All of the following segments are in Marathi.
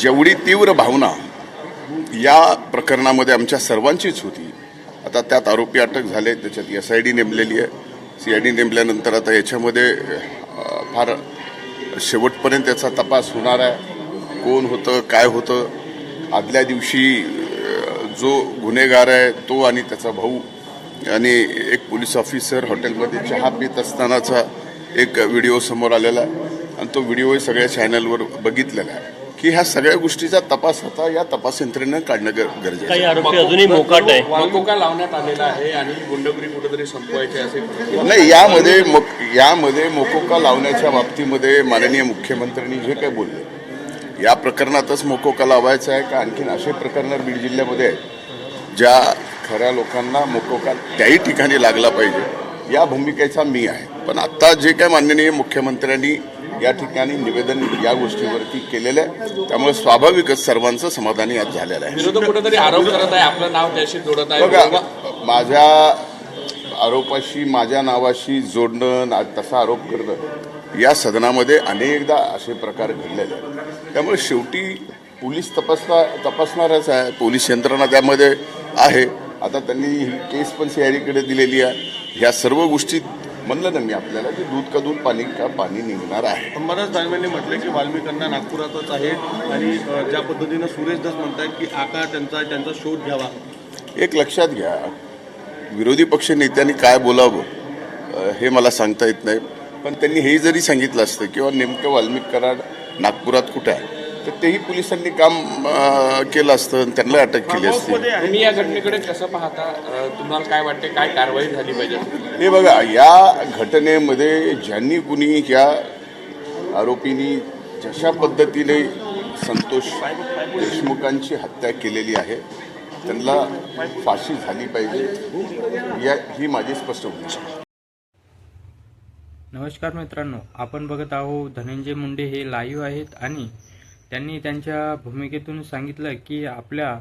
जेवढी तीव्र भावना या प्रकरणामध्ये आमच्या सर्वांचीच होती. आता त्यात आरोपी अटक झाले त्याच्यात एस आय डी नेमलेली आहे. सी आय डी नेमल्यानंतर आता याच्यामध्ये फार शेवटपर्यंत त्याचा तपास होणार आहे. कोण होतं काय होतं? आदल्या दिवशी जो गुन्हेगार आहे तो आणि त्याचा भाऊ आणि एक पोलीस ऑफिसर हॉटेलमध्ये चहा पित असतानाचा एक व्हिडिओ समोर आलेला आहे. आणि तो व्हिडिओ सगळ्या चॅनलवर बघितलेला आहे. की ह्या सगळ्या गोष्टीचा तपास आता या तपास यंत्रणेनं काढणं गर- गरजेचं आहे. काही आरोपी अजूनही मोकाट आहे. वाळकोका लावण्यात आलेला आहे आणि गुंडगिरी कुठेतरी संपवायची असे नाही यामध्ये यामध्ये मोकोका लावण्याच्या बाबतीमध्ये माननीय मुख्यमंत्र्यांनी जे काय बोलले या प्रकरणातच मोकोका लावायचा आहे का? आणखीन असे प्रकरणं बीड जिल्ह्यामध्ये आहेत ज्या खऱ्या लोकांना मोकोका त्याही ठिकाणी लागला पाहिजे. या भूमिकेचा मी आहे. पण आता जे काय माननीय मुख्यमंत्र्यांनी या ठिकाणी निवेदन या गोष्टीवरती केलेलं आहे. त्यामुळे स्वाभाविकच सर्वांचं समाधानी आज झालेलं आहे. विरोधक कुठेतरी आरोप करत आहे आपलं नाव त्याशी जोडत आहे. बघा माझ्या आरोपाशी माझ्या नावाशी जोडणं तसा आरोप करणं या सदनामध्ये अनेकदा असे प्रकार घडलेले आहेत. त्यामुळे शेवटी पोलीस तपासला तपासणारच आहे. पोलीस यंत्रणा त्यामध्ये आहे. आता त्यांनी ही केस पण सीआयडीकडे दिलेली आहे. ह्या सर्व गोष्टी म्हणलं ना मी आपल्याला की दूध का दूध पाणी का पाणी निघणार आहे. अंबादास दानवेंनी म्हटलं की वाल्मिकांना नागपुरातच आहे आणि ज्या पद्धतीनं सुरेश दस म्हणतायत की आका त्यांचा त्यांचा शोध घ्यावा. एक लक्षात घ्या विरोधी पक्ष नेत्यांनी काय बोलावं हे मला सांगता येत नाही. पण त्यांनी हेही जरी सांगितलं असतं किंवा नेमकं वाल्मिक कराड नागपुरात कुठं आहे तर तेही पोलिसांनी काम केलं असतं आणि त्यांना अटक केली असती. तुम्ही या घटनेकडे कसं पाहता? तुम्हाला काय वाटते? काय कारवाई झाली पाहिजे? हे बघा या घटनेमध्ये ज्यांनी कुणी या आरोपींनी जशा पद्धतीने संतोष देशमुखांची हत्या केलेली आहे त्यांना फाशी झाली पाहिजे या ही माझी स्पष्ट भूमिका आहे. नमस्कार मित्रांनो आपण बघत आहोत धनंजय मुंडे हे लाईव्ह आहेत आणि त्यांनी त्यांच्या भूमिकेतून सांगितलं की आपल्या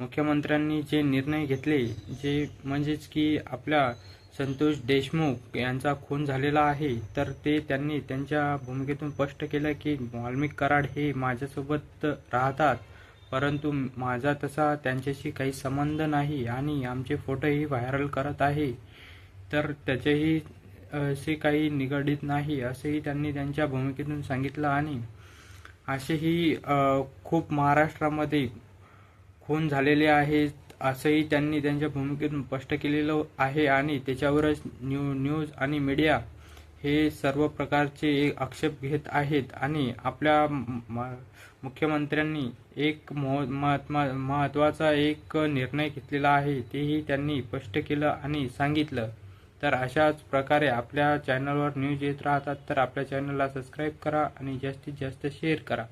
मुख्यमंत्र्यांनी जे निर्णय घेतले जे म्हणजेच की आपल्या संतोष देशमुख यांचा खून झालेला आहे तर ते त्यांनी त्यांच्या भूमिकेतून स्पष्ट केलं की वाल्मिक कराड हे माझ्यासोबत राहतात परंतु माझा तसा त्यांच्याशी काही संबंध नाही आणि आमचे फोटोही व्हायरल करत आहे. तर त्याचेही असे काही निगडीत नाही असेही त्यांनी त्यांच्या भूमिकेतून सांगितलं आणि असेही खूप महाराष्ट्रामध्ये खून झालेले आहेत असंही त्यांनी त्यांच्या भूमिकेतून स्पष्ट केलेलं आहे आणि त्याच्यावरच न्यू न्यूज आणि मीडिया हे सर्व प्रकारचे आक्षेप घेत आहेत. आणि आपल्या म- मुख्यमंत्र्यांनी एक मह- महात्मा महत्त्वाचा एक निर्णय घेतलेला आहे तेही त्यांनी स्पष्ट केलं आणि सांगितलं. तर अशाच प्रकारे आपल्या चॅनलवर न्यूज येत राहतात तर आपल्या चॅनलला सबस्क्राईब करा आणि जास्तीत जास्त शेअर करा.